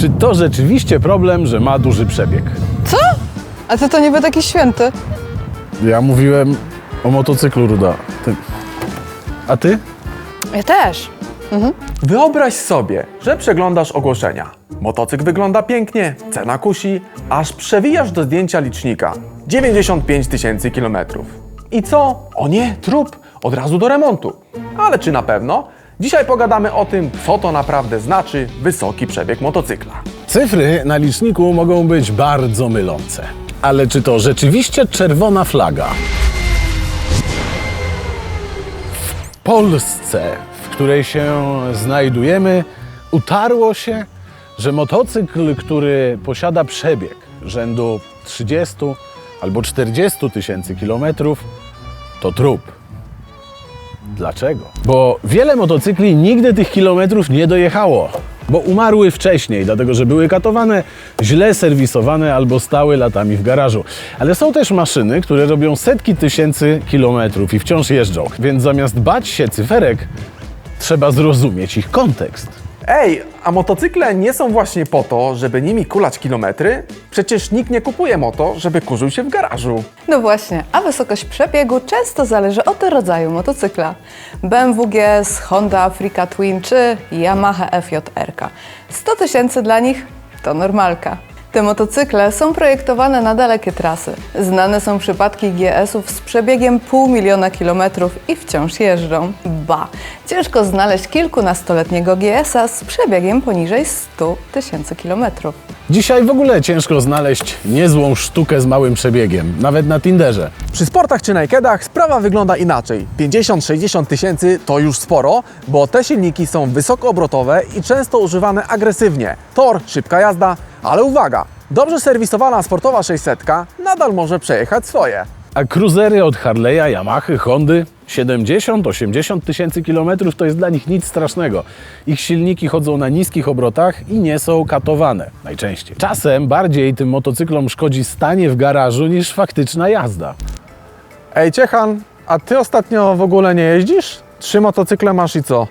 Czy to rzeczywiście problem, że ma duży przebieg? Co? A ty to niby taki święty. Ja mówiłem o motocyklu Ruda. Ty. A ty? Ja też. Wyobraź sobie, że przeglądasz ogłoszenia. Motocykl wygląda pięknie, cena kusi, aż przewijasz do zdjęcia licznika 95 tysięcy kilometrów. I co? O nie, trup, od razu do remontu. Ale czy na pewno? Dzisiaj pogadamy o tym, co to naprawdę znaczy wysoki przebieg motocykla. Cyfry na liczniku mogą być bardzo mylące. Ale czy to rzeczywiście czerwona flaga? W Polsce, w której się znajdujemy, utarło się, że motocykl, który posiada przebieg rzędu 30 albo 40 tysięcy kilometrów, to trup. Dlaczego? Bo wiele motocykli nigdy tych kilometrów nie dojechało, bo umarły wcześniej, dlatego że były katowane, źle serwisowane albo stały latami w garażu. Ale są też maszyny, które robią setki tysięcy kilometrów i wciąż jeżdżą. Więc zamiast bać się cyferek, trzeba zrozumieć ich kontekst. Ej, a motocykle nie są właśnie po to, żeby nimi kulać kilometry? Przecież nikt nie kupuje moto, żeby kurzył się w garażu. No właśnie, a wysokość przebiegu często zależy od rodzaju motocykla. BMW GS, Honda Africa Twin czy Yamaha FJR. 100 tysięcy dla nich to normalka. Te motocykle są projektowane na dalekie trasy. Znane są przypadki GS-ów z przebiegiem pół miliona kilometrów i wciąż jeżdżą. Ba, ciężko znaleźć kilkunastoletniego GS-a z przebiegiem poniżej 100 tysięcy kilometrów. Dzisiaj w ogóle ciężko znaleźć niezłą sztukę z małym przebiegiem, nawet na Tinderze. Przy sportach czy nakedach sprawa wygląda inaczej. 50-60 tysięcy to już sporo, bo te silniki są wysokoobrotowe i często używane agresywnie. Tor, szybka jazda, ale uwaga! Dobrze serwisowana sportowa 600 nadal może przejechać swoje. A cruisery od Harley'a, Yamahy, Hondy 70-80 tysięcy kilometrów to jest dla nich nic strasznego. Ich silniki chodzą na niskich obrotach i nie są katowane najczęściej. Czasem bardziej tym motocyklom szkodzi stanie w garażu niż faktyczna jazda. Ej Ciechan, a ty ostatnio w ogóle nie jeździsz? Trzy motocykle masz i co?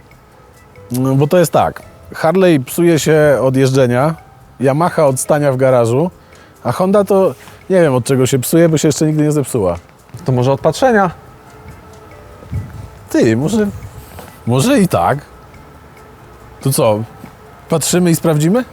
No, bo to jest tak, Harley psuje się od jeżdżenia, Yamaha od stania w garażu, a Honda to nie wiem od czego się psuje, bo się jeszcze nigdy nie zepsuła. To może od patrzenia? Ty, może, może i tak. To co, patrzymy i sprawdzimy?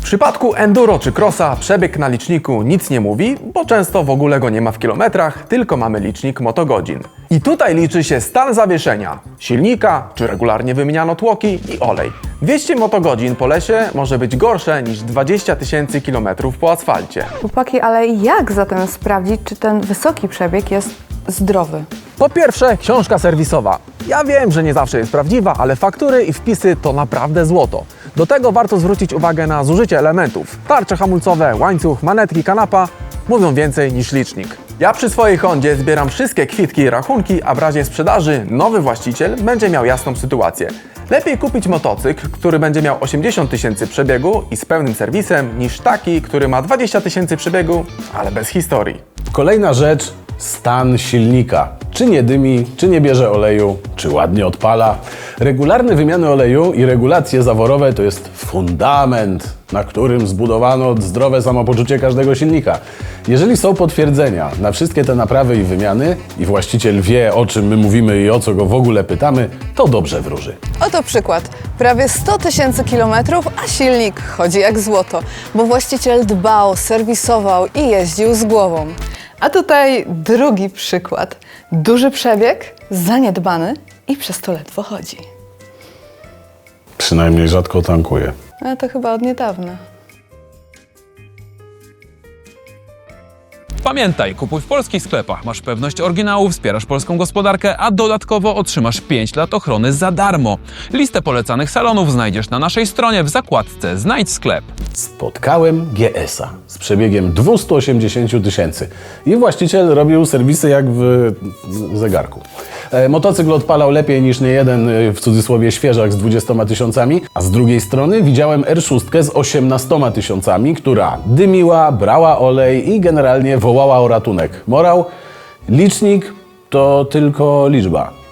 W przypadku enduro czy crossa przebieg na liczniku nic nie mówi, bo często w ogóle go nie ma w kilometrach, tylko mamy licznik motogodzin. I tutaj liczy się stan zawieszenia, silnika, czy regularnie wymieniano tłoki i olej. 200 motogodzin po lesie może być gorsze niż 20 tysięcy kilometrów po asfalcie. Chłopaki, ale jak zatem sprawdzić, czy ten wysoki przebieg jest zdrowy? Po pierwsze, książka serwisowa. Ja wiem, że nie zawsze jest prawdziwa, ale faktury i wpisy to naprawdę złoto. Do tego warto zwrócić uwagę na zużycie elementów. Tarcze hamulcowe, łańcuch, manetki, kanapa mówią więcej niż licznik. Ja przy swojej Hondzie zbieram wszystkie kwitki i rachunki, a w razie sprzedaży nowy właściciel będzie miał jasną sytuację. Lepiej kupić motocykl, który będzie miał 80 tysięcy przebiegu i z pełnym serwisem, niż taki, który ma 20 tysięcy przebiegu, ale bez historii. Kolejna rzecz, stan silnika. Czy nie dymi, czy nie bierze oleju, czy ładnie odpala. Regularne wymiany oleju i regulacje zaworowe to jest fundament, na którym zbudowano zdrowe samopoczucie każdego silnika. Jeżeli są potwierdzenia na wszystkie te naprawy i wymiany i właściciel wie o czym my mówimy i o co go w ogóle pytamy, to dobrze wróży. Oto przykład. Prawie 100 tysięcy kilometrów, a silnik chodzi jak złoto, bo właściciel dbał, serwisował i jeździł z głową. A tutaj drugi przykład. Duży przebieg, zaniedbany i przez to ledwo chodzi. Przynajmniej rzadko tankuje. Ale to chyba od niedawna. Pamiętaj, kupuj w polskich sklepach, masz pewność oryginału, wspierasz polską gospodarkę, a dodatkowo otrzymasz 5 lat ochrony za darmo. Listę polecanych salonów znajdziesz na naszej stronie w zakładce Znajdź sklep. Spotkałem GS-a z przebiegiem 280 tysięcy i właściciel robił serwisy jak w zegarku. E, Motocykl odpalał lepiej niż nie jeden e, w cudzysłowie świeżak z 20 tysiącami, a z drugiej strony widziałem R6 z 18 tysiącami, która dymiła, brała olej i generalnie wołała o ratunek. Morał, licznik to tylko liczba.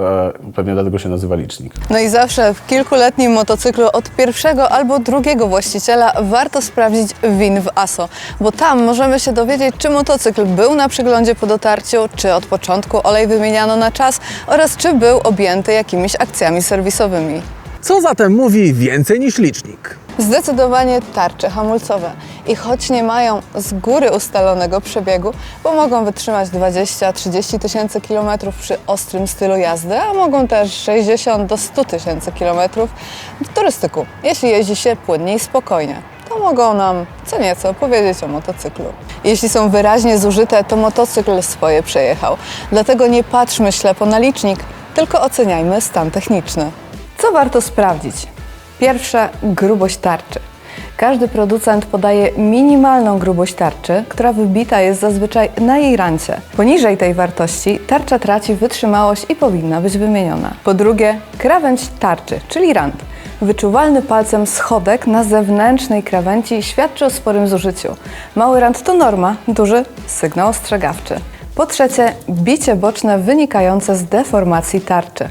E, pewnie dlatego się nazywa licznik. No i zawsze w kilkuletnim motocyklu od pierwszego albo drugiego właściciela warto sprawdzić WIN w ASO, bo tam możemy się dowiedzieć, czy motocykl był na przeglądzie po dotarciu, czy od początku olej wymieniano na czas oraz czy był objęty jakimiś akcjami serwisowymi. Co zatem mówi więcej niż licznik? Zdecydowanie tarcze hamulcowe. I choć nie mają z góry ustalonego przebiegu, bo mogą wytrzymać 20-30 tysięcy kilometrów przy ostrym stylu jazdy, a mogą też 60 do 100 tysięcy kilometrów w turystyku, jeśli jeździ się płynnie i spokojnie. To mogą nam co nieco powiedzieć o motocyklu. Jeśli są wyraźnie zużyte, to motocykl swoje przejechał. Dlatego nie patrzmy ślepo na licznik, tylko oceniajmy stan techniczny. Co warto sprawdzić? Pierwsze, grubość tarczy. Każdy producent podaje minimalną grubość tarczy, która wybita jest zazwyczaj na jej rancie. Poniżej tej wartości tarcza traci wytrzymałość i powinna być wymieniona. Po drugie, krawędź tarczy, czyli rand. Wyczuwalny palcem schodek na zewnętrznej krawędzi świadczy o sporym zużyciu. Mały rand to norma, duży sygnał ostrzegawczy. Po trzecie, bicie boczne wynikające z deformacji tarczy.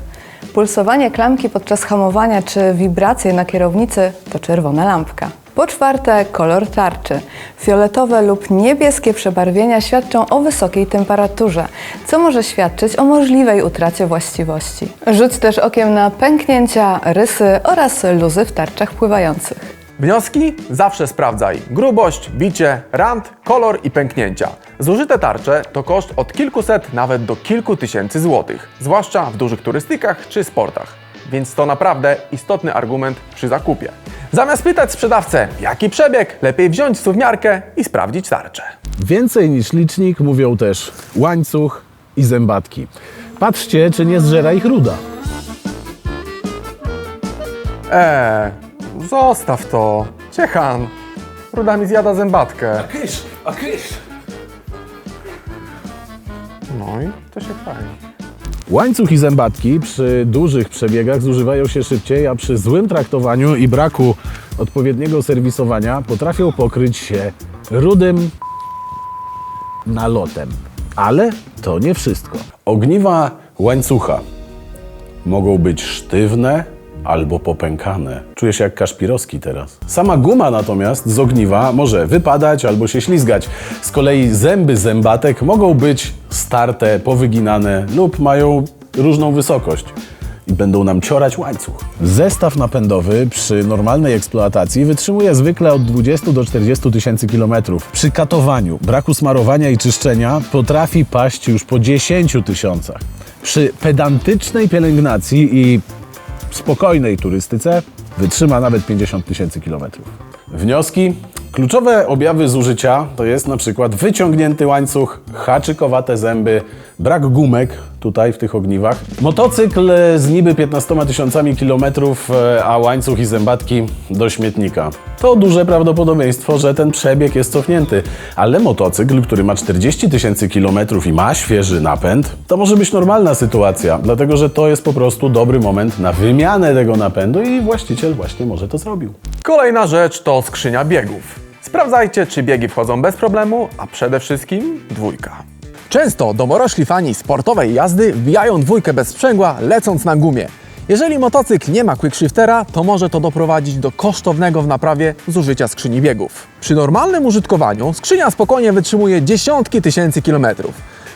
Pulsowanie klamki podczas hamowania czy wibracje na kierownicy to czerwona lampka. Po czwarte, kolor tarczy. Fioletowe lub niebieskie przebarwienia świadczą o wysokiej temperaturze, co może świadczyć o możliwej utracie właściwości. Rzuć też okiem na pęknięcia, rysy oraz luzy w tarczach pływających. Wnioski? Zawsze sprawdzaj grubość, bicie, rand, kolor i pęknięcia. Zużyte tarcze to koszt od kilkuset nawet do kilku tysięcy złotych, zwłaszcza w dużych turystykach czy sportach. Więc to naprawdę istotny argument przy zakupie. Zamiast pytać sprzedawcę, jaki przebieg, lepiej wziąć suwmiarkę i sprawdzić tarczę. Więcej niż licznik mówią też łańcuch i zębatki. Patrzcie, czy nie zżera ich ruda. Eee, zostaw to. Ciechan. Ruda mi zjada zębatkę. Kysz, a. No i to się fajnie. Łańcuch i zębatki przy dużych przebiegach zużywają się szybciej, a przy złym traktowaniu i braku odpowiedniego serwisowania potrafią pokryć się rudym nalotem. Ale to nie wszystko. Ogniwa łańcucha mogą być sztywne albo popękane. Czuję się jak Kaszpirowski teraz. Sama guma natomiast z ogniwa może wypadać albo się ślizgać. Z kolei zęby zębatek mogą być starte, powyginane lub mają różną wysokość i będą nam ciorać łańcuch. Zestaw napędowy przy normalnej eksploatacji wytrzymuje zwykle od 20 do 40 tysięcy kilometrów. Przy katowaniu, braku smarowania i czyszczenia potrafi paść już po 10 tysiącach. Przy pedantycznej pielęgnacji i spokojnej turystyce wytrzyma nawet 50 tysięcy kilometrów. Wnioski? Kluczowe objawy zużycia to jest na przykład wyciągnięty łańcuch, haczykowate zęby, brak gumek tutaj w tych ogniwach. Motocykl z niby 15 tysiącami kilometrów, e, a łańcuch i zębatki do śmietnika. To duże prawdopodobieństwo, że ten przebieg jest cofnięty, ale motocykl, który ma 40 tysięcy kilometrów i ma świeży napęd, to może być normalna sytuacja, dlatego że to jest po prostu dobry moment na wymianę tego napędu i właściciel właśnie może to zrobił. Kolejna rzecz to skrzynia biegów. Sprawdzajcie, czy biegi wchodzą bez problemu, a przede wszystkim dwójka. Często domorośli fani sportowej jazdy wbijają dwójkę bez sprzęgła, lecąc na gumie. Jeżeli motocykl nie ma quickshiftera, to może to doprowadzić do kosztownego w naprawie zużycia skrzyni biegów. Przy normalnym użytkowaniu skrzynia spokojnie wytrzymuje dziesiątki tysięcy kilometrów.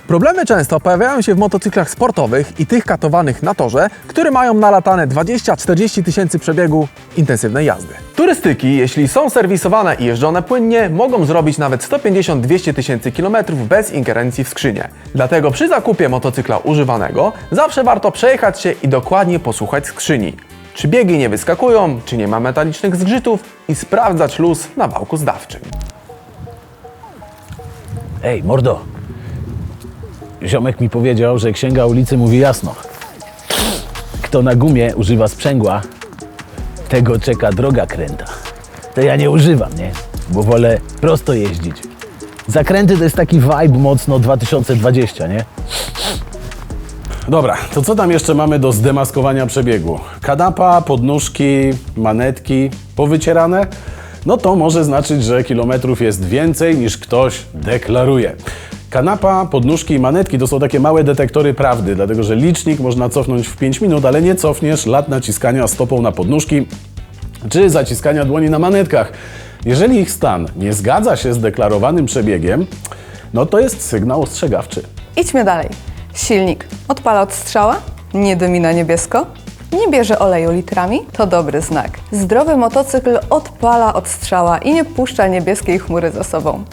Problemy często pojawiają się w motocyklach sportowych i tych katowanych na torze, które mają nalatane 20-40 tysięcy przebiegu intensywnej jazdy. Turystyki, jeśli są serwisowane i jeżdżone płynnie, mogą zrobić nawet 150-200 tysięcy kilometrów bez ingerencji w skrzynię. Dlatego przy zakupie motocykla używanego zawsze warto przejechać się i dokładnie posłuchać skrzyni. Czy biegi nie wyskakują, czy nie ma metalicznych zgrzytów i sprawdzać luz na wałku zdawczym. Ej, mordo! Ziomek mi powiedział, że księga ulicy mówi jasno. Kto na gumie używa sprzęgła, tego czeka droga kręta. To ja nie używam, nie? Bo wolę prosto jeździć. Zakręty to jest taki vibe mocno 2020, nie? Dobra, to co tam jeszcze mamy do zdemaskowania przebiegu? Kanapa, podnóżki, manetki powycierane? No to może znaczyć, że kilometrów jest więcej niż ktoś deklaruje. Kanapa, podnóżki i manetki to są takie małe detektory prawdy, dlatego że licznik można cofnąć w 5 minut, ale nie cofniesz lat naciskania stopą na podnóżki czy zaciskania dłoni na manetkach. Jeżeli ich stan nie zgadza się z deklarowanym przebiegiem, no to jest sygnał ostrzegawczy. Idźmy dalej. Silnik odpala od strzała, nie dymi na niebiesko, nie bierze oleju litrami, to dobry znak. Zdrowy motocykl odpala od strzała i nie puszcza niebieskiej chmury za sobą.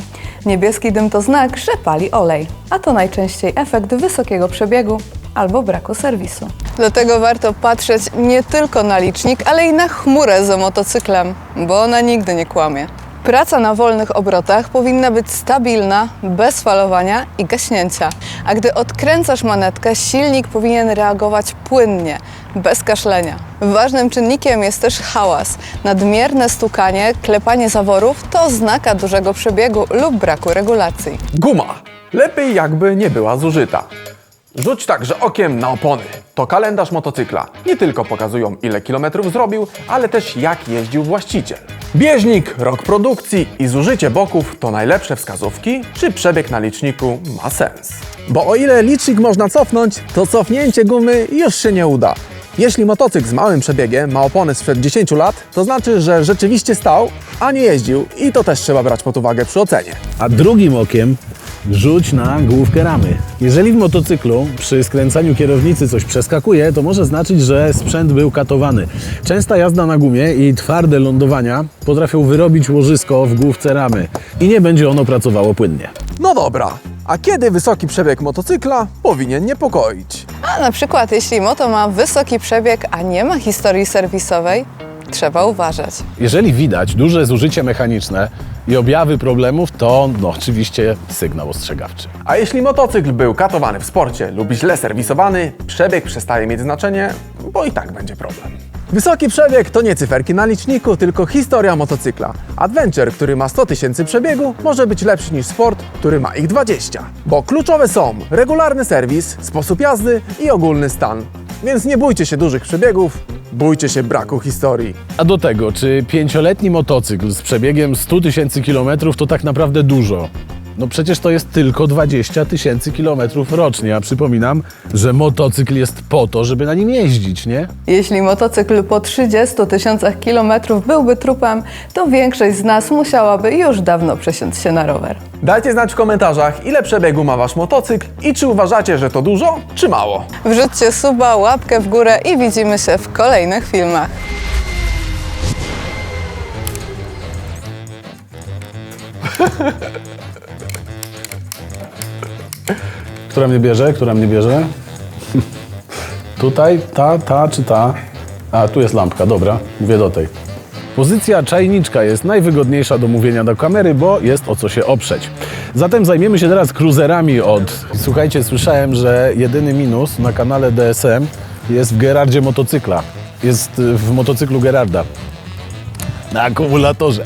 Niebieski dym to znak, że pali olej, a to najczęściej efekt wysokiego przebiegu albo braku serwisu. Dlatego warto patrzeć nie tylko na licznik, ale i na chmurę za motocyklem, bo ona nigdy nie kłamie. Praca na wolnych obrotach powinna być stabilna, bez falowania i gaśnięcia. A gdy odkręcasz manetkę, silnik powinien reagować płynnie, bez kaszlenia. Ważnym czynnikiem jest też hałas. Nadmierne stukanie, klepanie zaworów to oznaka dużego przebiegu lub braku regulacji. Guma. Lepiej jakby nie była zużyta. Rzuć także okiem na opony. To kalendarz motocykla. Nie tylko pokazują ile kilometrów zrobił, ale też jak jeździł właściciel. Bieżnik, rok produkcji i zużycie boków to najlepsze wskazówki, czy przebieg na liczniku ma sens. Bo o ile licznik można cofnąć, to cofnięcie gumy już się nie uda. Jeśli motocykl z małym przebiegiem ma opony sprzed 10 lat, to znaczy, że rzeczywiście stał, a nie jeździł i to też trzeba brać pod uwagę przy ocenie. A drugim okiem rzuć na główkę ramy. Jeżeli w motocyklu przy skręcaniu kierownicy coś przeskakuje, to może znaczyć, że sprzęt był katowany. Częsta jazda na gumie i twarde lądowania potrafią wyrobić łożysko w główce ramy i nie będzie ono pracowało płynnie. No dobra, a kiedy wysoki przebieg motocykla powinien niepokoić? A na przykład jeśli moto ma wysoki przebieg, a nie ma historii serwisowej, trzeba uważać. Jeżeli widać duże zużycie mechaniczne i objawy problemów, to no, oczywiście sygnał ostrzegawczy. A jeśli motocykl był katowany w sporcie lub źle serwisowany, przebieg przestaje mieć znaczenie, bo i tak będzie problem. Wysoki przebieg to nie cyferki na liczniku, tylko historia motocykla. Adventure, który ma 100 tysięcy przebiegu, może być lepszy niż Sport, który ma ich 20. Bo kluczowe są regularny serwis, sposób jazdy i ogólny stan. Więc nie bójcie się dużych przebiegów, bójcie się braku historii. A do tego, czy pięcioletni motocykl z przebiegiem 100 tysięcy kilometrów to tak naprawdę dużo? No przecież to jest tylko 20 tysięcy kilometrów rocznie, a przypominam, że motocykl jest po to, żeby na nim jeździć, nie? Jeśli motocykl po 30 tysiącach kilometrów byłby trupem, to większość z nas musiałaby już dawno przesiąść się na rower. Dajcie znać w komentarzach, ile przebiegu ma wasz motocykl i czy uważacie, że to dużo, czy mało. Wrzućcie suba, łapkę w górę i widzimy się w kolejnych filmach. Która mnie bierze? Która mnie bierze? Tutaj? Ta, ta czy ta? A, tu jest lampka, dobra. Mówię do tej. Pozycja czajniczka jest najwygodniejsza do mówienia do kamery, bo jest o co się oprzeć. Zatem zajmiemy się teraz cruzerami od... Słuchajcie, słyszałem, że jedyny minus na kanale DSM jest w Gerardzie motocykla. Jest y, w motocyklu Gerarda. Na akumulatorze.